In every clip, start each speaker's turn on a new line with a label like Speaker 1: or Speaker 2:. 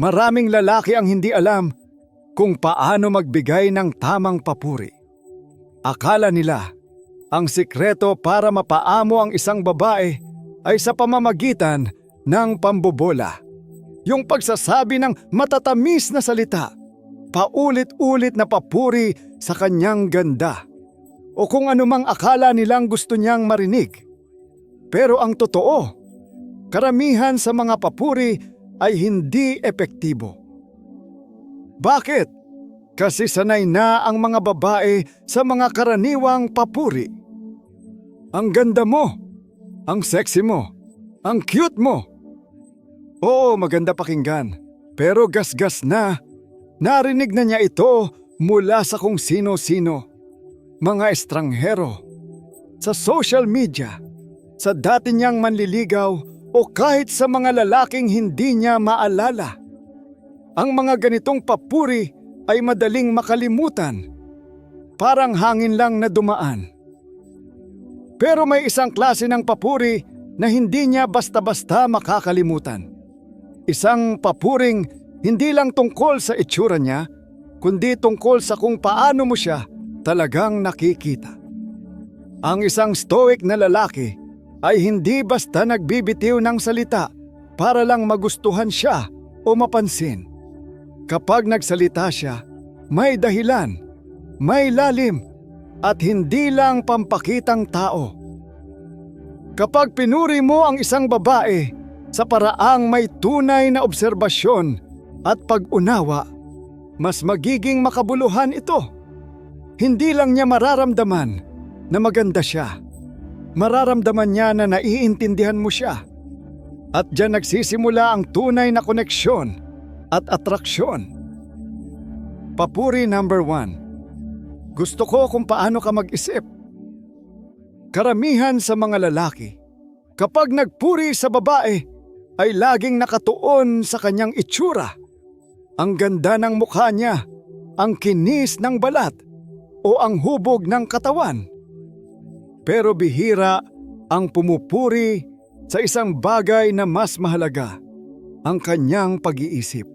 Speaker 1: Maraming lalaki ang hindi alam kung paano magbigay ng tamang papuri. Akala nila ang sikreto para mapaamo ang isang babae ay sa pamamagitan ng pambobola. Yung pagsasabi ng matatamis na salita, paulit-ulit na papuri sa kanyang ganda, o kung anumang akala nilang gusto niyang marinig. Pero ang totoo, karamihan sa mga papuri ay hindi epektibo. Bakit? Kasi sanay na ang mga babae sa mga karaniwang papuri. Ang ganda mo, ang sexy mo, ang cute mo. Oo, maganda pakinggan, pero gasgas na. Narinig na niya ito mula sa kung sino-sino. Mga estranghero, sa social media, sa dati niyang manliligaw o kahit sa mga lalaking hindi niya maalala. Ang mga ganitong papuri ay madaling makalimutan. Parang hangin lang na dumaan. Pero may isang klase ng papuri na hindi niya basta-basta makakalimutan. Isang papuring hindi lang tungkol sa itsura niya, kundi tungkol sa kung paano mo siya talagang nakikita. Ang isang stoic na lalaki ay hindi basta nagbibitiw ng salita para lang magustuhan siya o mapansin. Kapag nagsalita siya, may dahilan, may lalim, at hindi lang pampakitang tao. Kapag pinuri mo ang isang babae sa paraang may tunay na obserbasyon at pag-unawa, mas magiging makabuluhan ito. Hindi lang niya mararamdaman na maganda siya. Mararamdaman niya na naiintindihan mo siya. At diyan nagsisimula ang tunay na koneksyon at atraksyon. Papuri number one. Gusto ko kung paano ka mag-isip. Karamihan sa mga lalaki, kapag nagpuri sa babae, ay laging nakatuon sa kanyang itsura. Ang ganda ng mukha niya, ang kinis ng balat, o ang hubog ng katawan. Pero bihira ang pumupuri sa isang bagay na mas mahalaga, ang kanyang pag-iisip.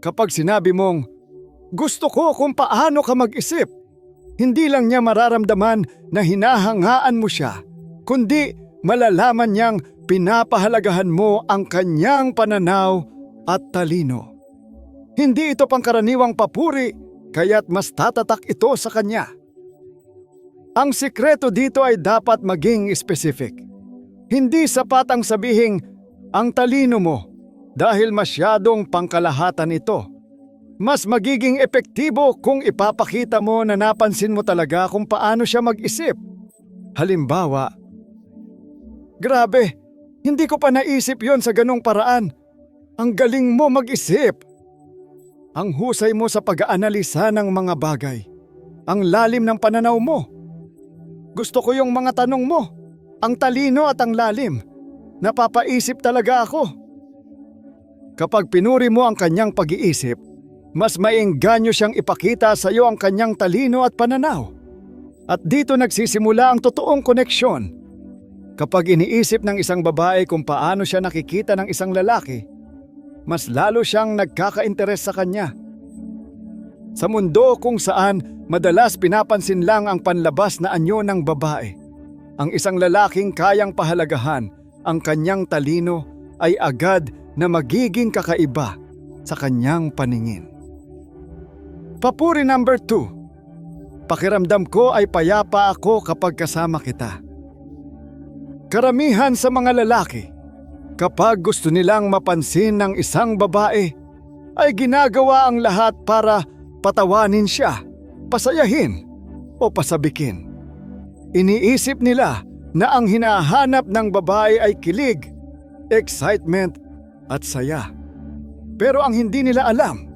Speaker 1: Kapag sinabi mong, gusto ko kung paano ka mag-isip, hindi lang niya mararamdaman na hinahangaan mo siya, kundi malalaman niyang pinapahalagahan mo ang kanyang pananaw at talino. Hindi ito pangkaraniwang papuri, kaya't mas tatatak ito sa kanya. Ang sikreto dito ay dapat maging specific. Hindi sapat ang sabihing, ang talino mo, dahil masyadong pangkalahatan ito. Mas magiging epektibo kung ipapakita mo na napansin mo talaga kung paano siya mag-isip. Halimbawa, Grabe, hindi ko pa naisip yon sa ganong paraan. Ang galing mo mag-isip. Ang husay mo sa pag-aanalisa ng mga bagay. Ang lalim ng pananaw mo. Gusto ko yung mga tanong mo. Ang talino at ang lalim. Napapaisip talaga ako. Kapag pinuri mo ang kanyang pag-iisip, mas maengganyo siyang ipakita sa iyo ang kanyang talino at pananaw. At dito nagsisimula ang totoong koneksyon. Kapag iniisip ng isang babae kung paano siya nakikita ng isang lalaki, mas lalo siyang nagkaka-interes sa kanya. Sa mundo kung saan madalas pinapansin lang ang panlabas na anyo ng babae, ang isang lalaking kayang pahalagahan ang kanyang talino ay agad na magiging kakaiba sa kanyang paningin. Papuri number 2. Pakiramdam ko ay payapa ako kapag kasama kita. Karamihan sa mga lalaki, kapag gusto nilang mapansin ng isang babae, ay ginagawa ang lahat para patawanin siya, pasayahin o pasabikin. Iniisip nila na ang hinahanap ng babae ay kilig, excitement at saya. Pero ang hindi nila alam,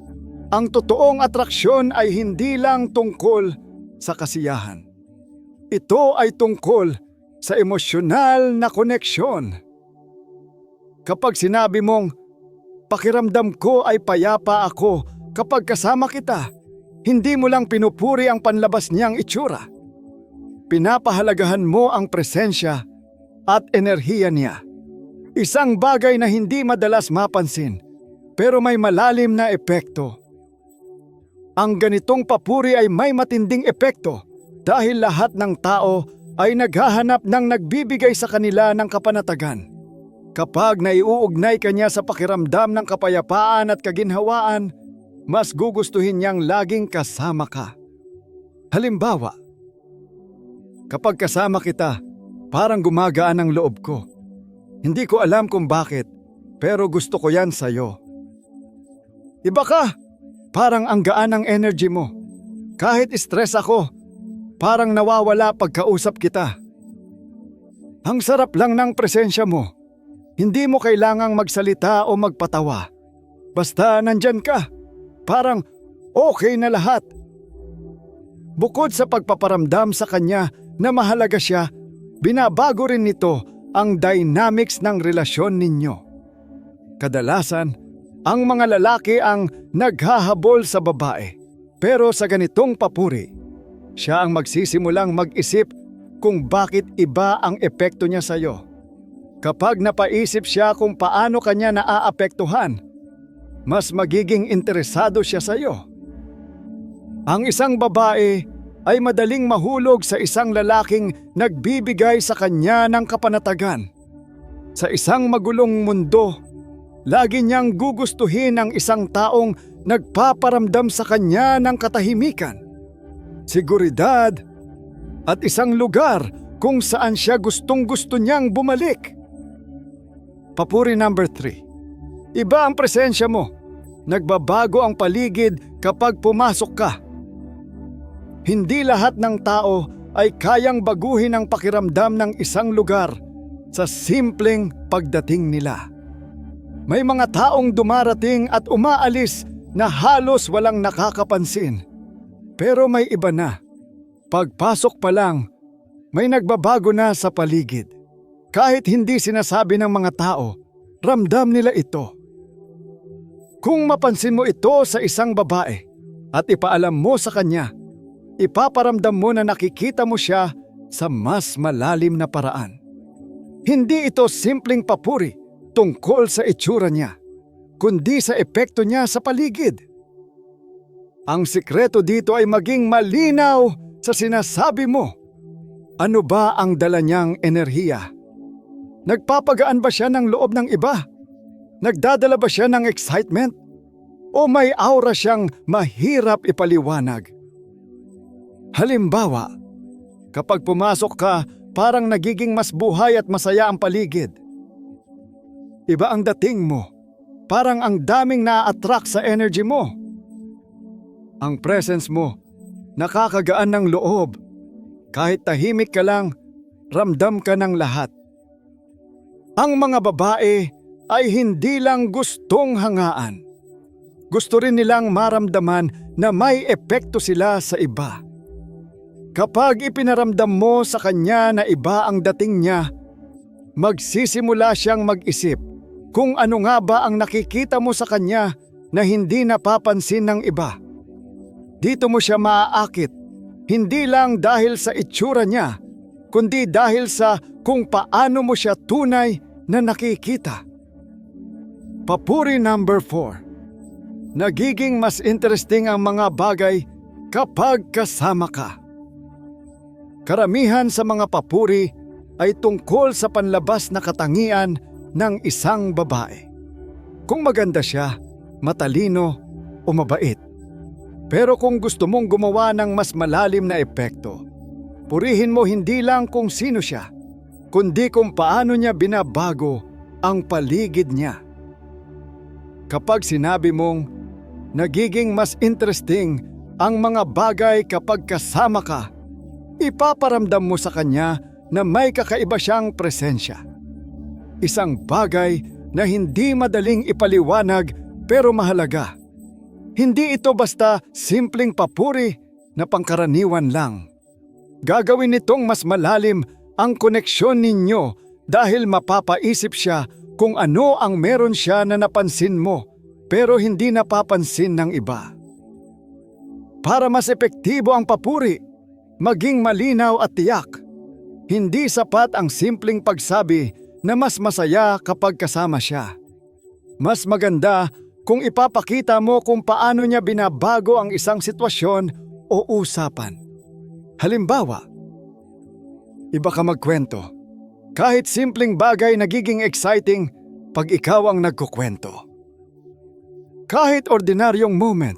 Speaker 1: ang totoong atraksyon ay hindi lang tungkol sa kasiyahan. Ito ay tungkol sa emosyonal na koneksyon. Kapag sinabi mong, pakiramdam ko ay payapa ako kapag kasama kita, hindi mo lang pinupuri ang panlabas niyang itsura. Pinapahalagahan mo ang presensya at enerhiya niya. Isang bagay na hindi madalas mapansin pero may malalim na epekto. Ang ganitong papuri ay may matinding epekto dahil lahat ng tao ay naghahanap ng nagbibigay sa kanila ng kapanatagan. Kapag naiuugnay ka niya sa pakiramdam ng kapayapaan at kaginhawaan, mas gugustuhin niyang laging kasama ka. Halimbawa, kapag kasama kita, parang gumagaan ang loob ko. Hindi ko alam kung bakit, pero gusto ko yan sa'yo. Iba ka! Parang ang gaan ng energy mo. Kahit stress ako, parang nawawala pagkausap kita. Ang sarap lang ng presensya mo. Hindi mo kailangang magsalita o magpatawa. Basta nandyan ka. Parang okay na lahat. Bukod sa pagpaparamdam sa kanya na mahalaga siya, binabago rin nito ang dynamics ng relasyon ninyo. Kadalasan, ang mga lalaki ang naghahabol sa babae. Pero sa ganitong papuri, siya ang magsisimulang mag-isip kung bakit iba ang epekto niya sa iyo. Kapag napaisip siya kung paano kanya naaapektuhan, mas magiging interesado siya sa iyo. Ang isang babae ay madaling mahulog sa isang lalaking nagbibigay sa kanya ng kapanatagan. Sa isang magulong mundo, lagi niyang gugustuhin ang isang taong nagpaparamdam sa kanya ng katahimikan, seguridad, at isang lugar kung saan siya gustong gusto niyang bumalik. Papuri number 3. Iba ang presensya mo. Nagbabago ang paligid kapag pumasok ka. Hindi lahat ng tao ay kayang baguhin ang pakiramdam ng isang lugar sa simpleng pagdating nila. May mga taong dumarating at umaalis na halos walang nakakapansin. Pero may iba na. Pagpasok pa lang, may nagbabago na sa paligid. Kahit hindi sinasabi ng mga tao, ramdam nila ito. Kung mapansin mo ito sa isang babae at ipaalam mo sa kanya, ipaparamdam mo na nakikita mo siya sa mas malalim na paraan. Hindi ito simpleng papuri tungkol sa itsura niya, kundi sa epekto niya sa paligid. Ang sikreto dito ay maging malinaw sa sinasabi mo. Ano ba ang dala niyang enerhiya? Nagpapagaan ba siya ng loob ng iba? Nagdadala ba siya ng excitement? O may aura siyang mahirap ipaliwanag? Halimbawa, kapag pumasok ka, parang nagiging mas buhay at masaya ang paligid. Iba ang dating mo. Parang ang daming na-attract sa energy mo. Ang presence mo, nakakagaan ng loob. Kahit tahimik ka lang, ramdam ka ng lahat. Ang mga babae ay hindi lang gustong hangaan. Gusto rin nilang maramdaman na may epekto sila sa iba. Kapag ipinaramdam mo sa kanya na iba ang dating niya, magsisimula siyang mag-isip kung ano nga ba ang nakikita mo sa kanya na hindi napapansin ng iba. Dito mo siya maaakit, hindi lang dahil sa itsura niya, kundi dahil sa kung paano mo siya tunay na nakikita. Papuri number 4. Nagiging mas interesting ang mga bagay kapag kasama ka. Karamihan sa mga papuri ay tungkol sa panlabas na katangian ng isang babae. Kung maganda siya, matalino o mabait. Pero kung gusto mong gumawa ng mas malalim na epekto, purihin mo hindi lang kung sino siya, kundi kung paano niya binabago ang paligid niya. Kapag sinabi mong nagiging mas interesting ang mga bagay kapag kasama ka, ipaparamdam mo sa kanya na may kakaiba siyang presensya. Isang bagay na hindi madaling ipaliwanag pero mahalaga. Hindi ito basta simpleng papuri na pangkaraniwan lang. Gagawin nitong mas malalim ang koneksyon ninyo dahil mapapaisip siya kung ano ang meron siya na napansin mo pero hindi napapansin ng iba. Para mas epektibo ang papuri, maging malinaw at tiyak. Hindi sapat ang simpleng pagsabi na mas masaya kapag kasama siya. Mas maganda kung ipapakita mo kung paano niya binabago ang isang sitwasyon o usapan. Halimbawa, iba ka magkwento. Kahit simpleng bagay nagiging exciting pag ikaw ang nagkukwento. Kahit ordinaryong moment,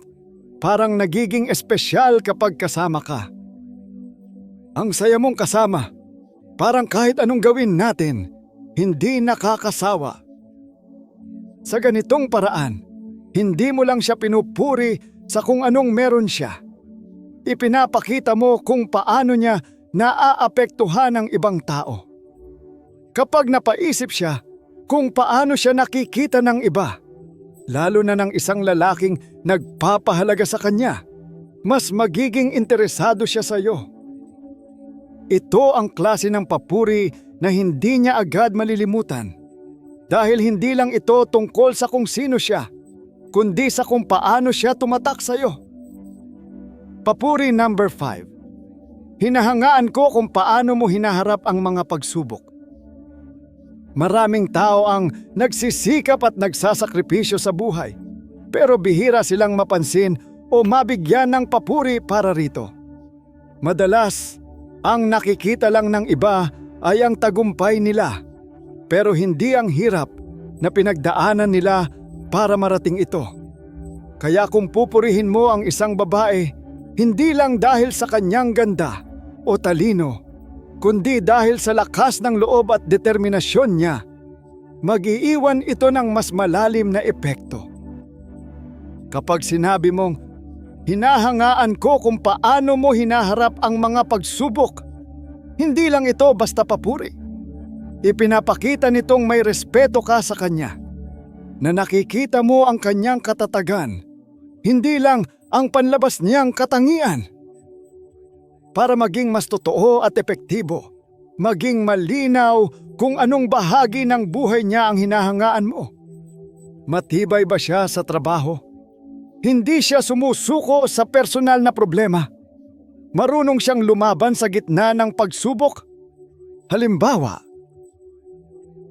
Speaker 1: parang nagiging espesyal kapag kasama ka. Ang saya mong kasama, parang kahit anong gawin natin, hindi nakakasawa. Sa ganitong paraan, hindi mo lang siya pinupuri sa kung anong meron siya. Ipinapakita mo kung paano niya naaapektuhan ng ibang tao. Kapag napaisip siya kung paano siya nakikita ng iba, lalo na ng isang lalaking nagpapahalaga sa kanya, mas magiging interesado siya sa iyo. Ito ang klase ng papuri na hindi niya agad malilimutan. Dahil hindi lang ito tungkol sa kung sino siya, kundi sa kung paano siya tumatak sa iyo. Papuri number 5. Hinahangaan ko kung paano mo hinaharap ang mga pagsubok. Maraming tao ang nagsisikap at nagsasakripisyo sa buhay, pero bihira silang mapansin o mabigyan ng papuri para rito. Madalas, ang nakikita lang ng iba ay ang tagumpay nila, pero hindi ang hirap na pinagdaanan nila para marating ito. Kaya kung pupurihin mo ang isang babae, hindi lang dahil sa kanyang ganda o talino, kundi dahil sa lakas ng loob at determinasyon niya, mag-iiwan ito ng mas malalim na epekto. Kapag sinabi mong, hinahangaan ko kung paano mo hinaharap ang mga pagsubok, hindi lang ito basta papuri. Ipinapakita nitong may respeto ka sa kanya, na nakikita mo ang kanyang katatagan, hindi lang ang panlabas niyang katangian para maging mas totoo at epektibo. Maging malinaw kung anong bahagi ng buhay niya ang hinahangaan mo. Matibay ba siya sa trabaho? Hindi siya sumusuko sa personal na problema. Marunong siyang lumaban sa gitna ng pagsubok. Halimbawa,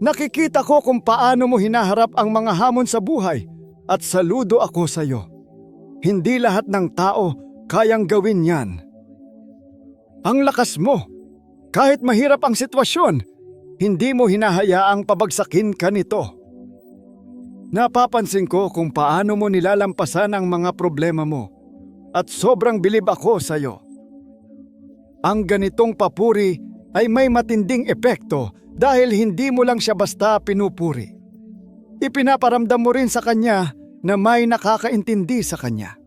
Speaker 1: nakikita ko kung paano mo hinaharap ang mga hamon sa buhay at saludo ako sa iyo. Hindi lahat ng tao kayang gawin yan. Ang lakas mo. Kahit mahirap ang sitwasyon, hindi mo hinahayaang pabagsakin ka nito. Napapansin ko kung paano mo nilalampasan ang mga problema mo at sobrang bilib ako sa iyo. Ang ganitong papuri ay may matinding epekto dahil hindi mo lang siya basta pinupuri. Ipinaparamdam mo rin sa kanya na may nakakaintindi sa kanya.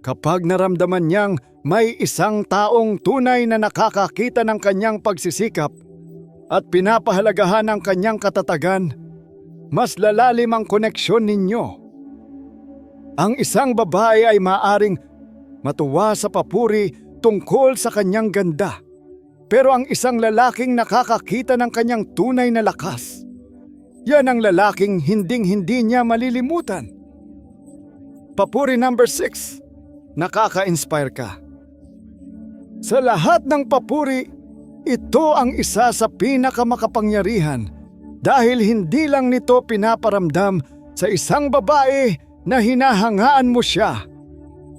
Speaker 1: Kapag naramdaman niyang may isang taong tunay na nakakakita ng kanyang pagsisikap at pinapahalagahan ang kanyang katatagan, mas lalalim ang koneksyon ninyo. Ang isang babae ay maaring matuwa sa papuri tungkol sa kanyang ganda, pero ang isang lalaking nakakakita ng kanyang tunay na lakas, yan ang lalaking hinding-hindi niya malilimutan. Papuri number 6 nakaka-inspire ka. Sa lahat ng papuri, ito ang isa sa pinakamakapangyarihan dahil hindi lang nito pinaparamdam sa isang babae na hinahangaan mo siya.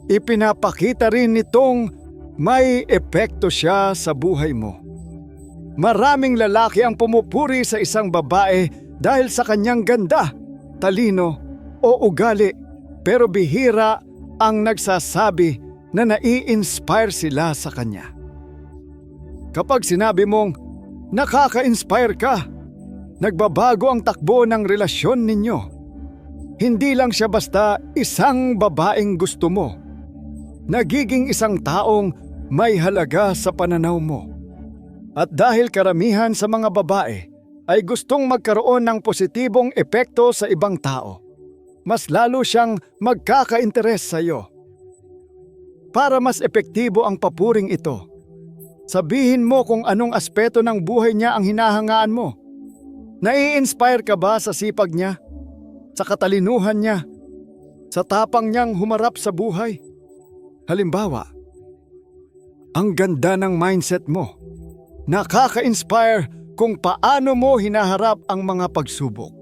Speaker 1: Ipinapakita rin nitong may epekto siya sa buhay mo. Maraming lalaki ang pumupuri sa isang babae dahil sa kanyang ganda, talino o ugali pero bihira ang nagsasabi na nai-inspire sila sa kanya. Kapag sinabi mong nakaka-inspire ka, nagbabago ang takbo ng relasyon ninyo. Hindi lang siya basta isang babaeng gusto mo. Nagiging isang taong may halaga sa pananaw mo. At dahil karamihan sa mga babae ay gustong magkaroon ng positibong epekto sa ibang tao, mas lalo siyang magkaka-interes sa iyo. Para mas epektibo ang papuring ito, sabihin mo kung anong aspeto ng buhay niya ang hinahangaan mo. Nai-inspire ka ba sa sipag niya? Sa katalinuhan niya? Sa tapang niyang humarap sa buhay? Halimbawa, ang ganda ng mindset mo. Nakaka-inspire kung paano mo hinaharap ang mga pagsubok.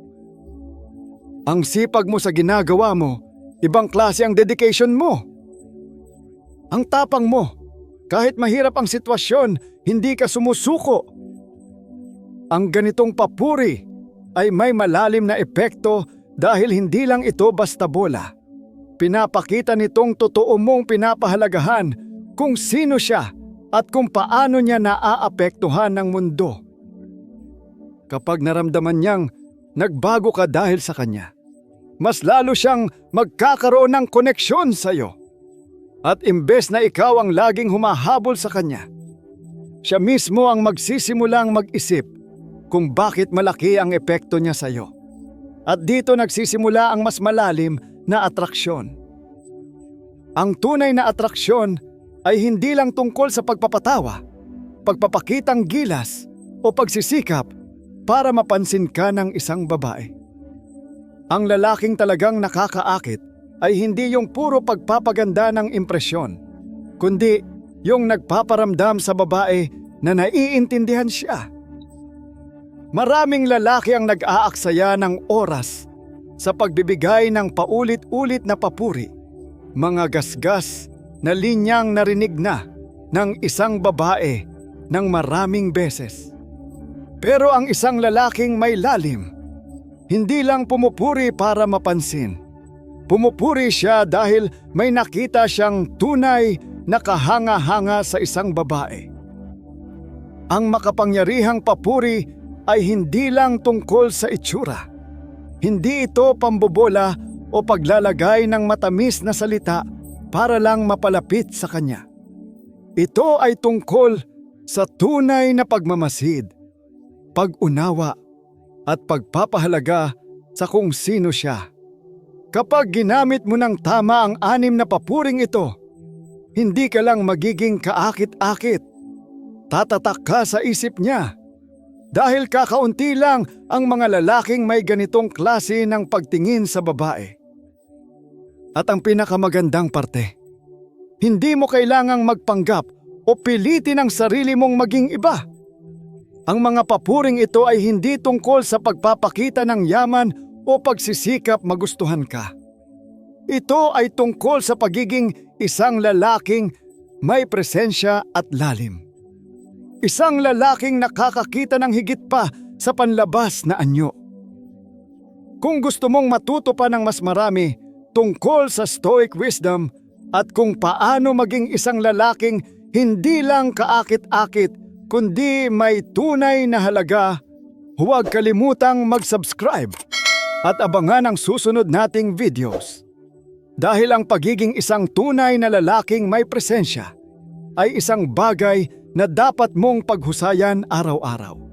Speaker 1: Ang sipag mo sa ginagawa mo, ibang klase ang dedication mo. Ang tapang mo, kahit mahirap ang sitwasyon, hindi ka sumusuko. Ang ganitong papuri ay may malalim na epekto dahil hindi lang ito basta bola. Pinapakita nitong totoo mong pinapahalagahan kung sino siya at kung paano niya naaapektuhan ng mundo. Kapag naramdaman niyang nagbago ka dahil sa kanya, mas lalo siyang magkakaroon ng koneksyon sa iyo. At imbes na ikaw ang laging humahabol sa kanya, siya mismo ang magsisimulang mag-isip kung bakit malaki ang epekto niya sa iyo. At dito nagsisimula ang mas malalim na atraksyon. Ang tunay na atraksyon ay hindi lang tungkol sa pagpapatawa, pagpapakitang gilas o pagsisikap para mapansin ka ng isang babae. Ang lalaking talagang nakakaakit ay hindi yung puro pagpapaganda ng impresyon, kundi yung nagpaparamdam sa babae na naiintindihan siya. Maraming lalaki ang nag-aaksaya ng oras sa pagbibigay ng paulit-ulit na papuri, mga gasgas na linyang narinig na ng isang babae ng maraming beses. Pero ang isang lalaking may lalim, hindi lang pumupuri para mapansin. Pumupuri siya dahil may nakita siyang tunay na kahanga-hanga sa isang babae. Ang makapangyarihang papuri ay hindi lang tungkol sa itsura. Hindi ito pambobola o paglalagay ng matamis na salita para lang mapalapit sa kanya. Ito ay tungkol sa tunay na pagmamasid, pag-unawa at pagpapahalaga sa kung sino siya. Kapag ginamit mo ng tama ang anim na papuring ito, hindi ka lang magiging kaakit-akit. Tatatak ka sa isip niya. Dahil kakaunti lang ang mga lalaking may ganitong klase ng pagtingin sa babae. At ang pinakamagandang parte, hindi mo kailangang magpanggap o pilitin ang sarili mong maging iba. Ang mga papuring ito ay hindi tungkol sa pagpapakita ng yaman o pagsisikap magustuhan ka. Ito ay tungkol sa pagiging isang lalaking may presensya at lalim. Isang lalaking nakakakita ng higit pa sa panlabas na anyo. Kung gusto mong matuto pa ng mas marami tungkol sa Stoic wisdom at kung paano maging isang lalaking hindi lang kaakit-akit kundi may tunay na halaga, huwag kalimutang mag-subscribe at abangan ang susunod nating videos. Dahil ang pagiging isang tunay na lalaking may presensya ay isang bagay na dapat mong paghusayan araw-araw.